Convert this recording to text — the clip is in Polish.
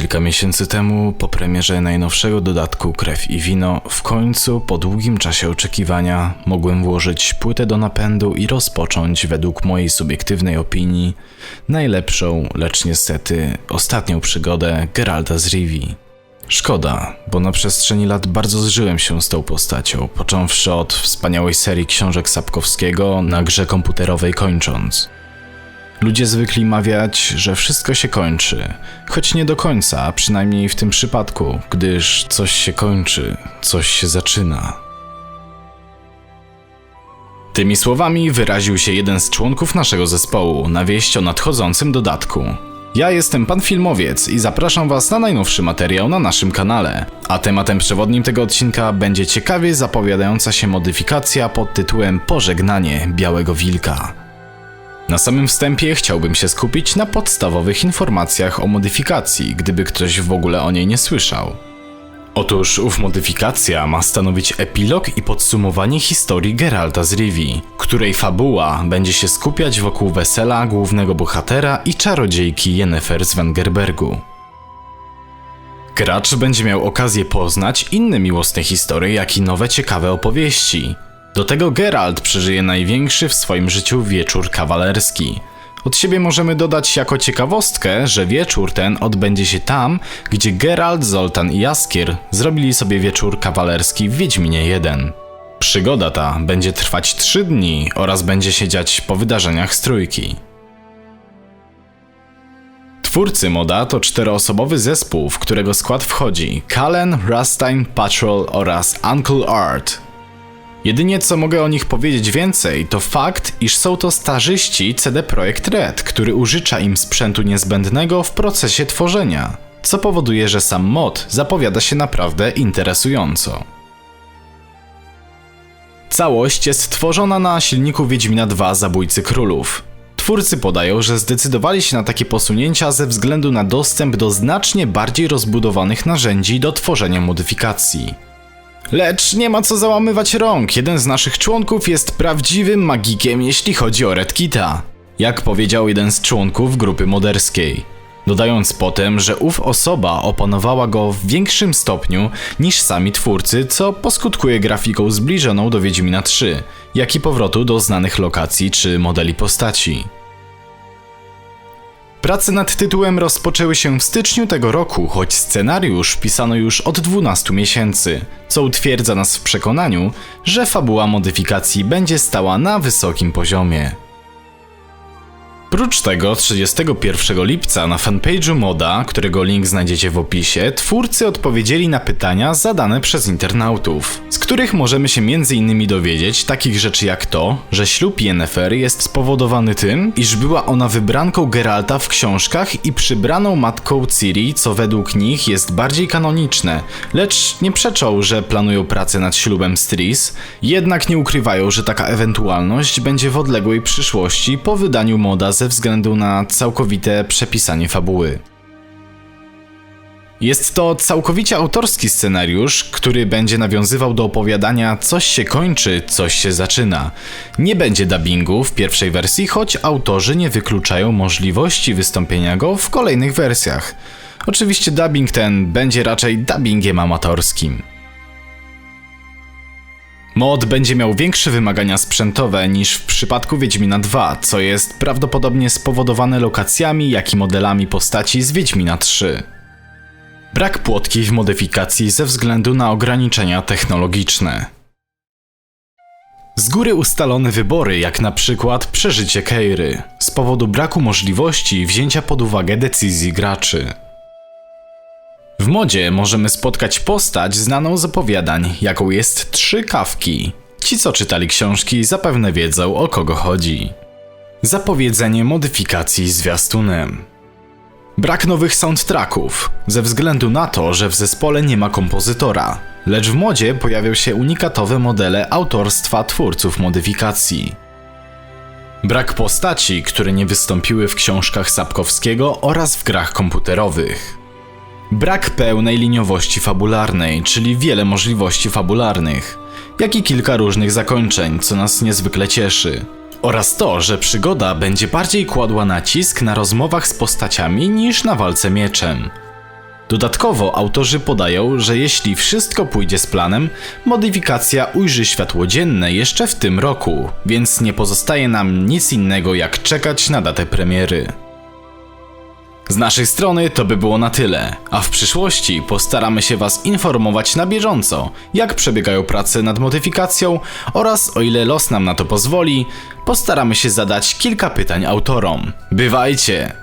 Kilka miesięcy temu, po premierze najnowszego dodatku Krew i Wino, w końcu, po długim czasie oczekiwania, mogłem włożyć płytę do napędu i rozpocząć, według mojej subiektywnej opinii, najlepszą, lecz niestety ostatnią przygodę Geralda z Rivii. Szkoda, bo na przestrzeni lat bardzo zżyłem się z tą postacią, począwszy od wspaniałej serii książek Sapkowskiego na grze komputerowej kończąc. Ludzie zwykli mawiać, że wszystko się kończy, choć nie do końca, przynajmniej w tym przypadku, gdyż coś się kończy, coś się zaczyna. Tymi słowami wyraził się jeden z członków naszego zespołu na wieść o nadchodzącym dodatku. Ja jestem pan filmowiec i zapraszam was na najnowszy materiał na naszym kanale. A tematem przewodnim tego odcinka będzie ciekawie zapowiadająca się modyfikacja pod tytułem Pożegnanie Białego Wilka. Na samym wstępie chciałbym się skupić na podstawowych informacjach o modyfikacji, gdyby ktoś w ogóle o niej nie słyszał. Otóż ów modyfikacja ma stanowić epilog i podsumowanie historii Geralta z Rivii, której fabuła będzie się skupiać wokół wesela głównego bohatera i czarodziejki Yennefer z Wengerbergu. Gracz będzie miał okazję poznać inne miłosne historie, jak i nowe ciekawe opowieści. Do tego Geralt przeżyje największy w swoim życiu wieczór kawalerski. Od siebie możemy dodać jako ciekawostkę, że wieczór ten odbędzie się tam, gdzie Geralt, Zoltan i Jaskier zrobili sobie wieczór kawalerski w Wiedźminie 1. Przygoda ta będzie trwać 3 dni oraz będzie się dziać po wydarzeniach z trójki. Twórcy moda to czteroosobowy zespół, w którego skład wchodzi Kallen, Rustine, Patrol oraz Uncle Art. Jedynie co mogę o nich powiedzieć więcej, to fakt, iż są to starzyści CD Projekt Red, który użycza im sprzętu niezbędnego w procesie tworzenia, co powoduje, że sam mod zapowiada się naprawdę interesująco. Całość jest tworzona na silniku Wiedźmina 2 Zabójcy Królów. Twórcy podają, że zdecydowali się na takie posunięcia ze względu na dostęp do znacznie bardziej rozbudowanych narzędzi do tworzenia modyfikacji. Lecz nie ma co załamywać rąk, jeden z naszych członków jest prawdziwym magikiem, jeśli chodzi o Redkita. Jak powiedział jeden z członków grupy moderskiej. Dodając potem, że ów osoba opanowała go w większym stopniu niż sami twórcy, co poskutkuje grafiką zbliżoną do Wiedźmina 3, jak i powrotu do znanych lokacji czy modeli postaci. Prace nad tytułem rozpoczęły się w styczniu tego roku, choć scenariusz pisano już od 12 miesięcy, co utwierdza nas w przekonaniu, że fabuła modyfikacji będzie stała na wysokim poziomie. Prócz tego 31 lipca na fanpage'u moda, którego link znajdziecie w opisie, twórcy odpowiedzieli na pytania zadane przez internautów, z których możemy się m.in. dowiedzieć takich rzeczy jak to, że ślub Yennefer jest spowodowany tym, iż była ona wybranką Geralta w książkach i przybraną matką Ciri, co według nich jest bardziej kanoniczne, lecz nie przeczą, że planują pracę nad ślubem z jednak nie ukrywają, że taka ewentualność będzie w odległej przyszłości po wydaniu moda ze względu na całkowite przepisanie fabuły. Jest to całkowicie autorski scenariusz, który będzie nawiązywał do opowiadania coś się kończy, coś się zaczyna. Nie będzie dubbingu w pierwszej wersji, choć autorzy nie wykluczają możliwości wystąpienia go w kolejnych wersjach. Oczywiście dubbing ten będzie raczej dubbingiem amatorskim. Mod będzie miał większe wymagania sprzętowe niż w przypadku Wiedźmina 2, co jest prawdopodobnie spowodowane lokacjami, jak i modelami postaci z Wiedźmina 3. Brak płotki w modyfikacji ze względu na ograniczenia technologiczne. Z góry ustalone wybory, jak na przykład przeżycie Keiry, z powodu braku możliwości wzięcia pod uwagę decyzji graczy. W modzie możemy spotkać postać znaną z opowiadań, jaką jest Trzy Kawki. Ci, co czytali książki, zapewne wiedzą o kogo chodzi. Zapowiedzenie modyfikacji zwiastunem. Brak nowych soundtracków, ze względu na to, że w zespole nie ma kompozytora, lecz w modzie pojawią się unikatowe modele autorstwa twórców modyfikacji. Brak postaci, które nie wystąpiły w książkach Sapkowskiego oraz w grach komputerowych. Brak pełnej liniowości fabularnej, czyli wiele możliwości fabularnych, jak i kilka różnych zakończeń, co nas niezwykle cieszy. Oraz to, że przygoda będzie bardziej kładła nacisk na rozmowach z postaciami niż na walce mieczem. Dodatkowo autorzy podają, że jeśli wszystko pójdzie z planem, modyfikacja ujrzy światło dzienne jeszcze w tym roku, więc nie pozostaje nam nic innego jak czekać na datę premiery. Z naszej strony to by było na tyle, a w przyszłości postaramy się Was informować na bieżąco, jak przebiegają prace nad modyfikacją oraz o ile los nam na to pozwoli, postaramy się zadać kilka pytań autorom. Bywajcie!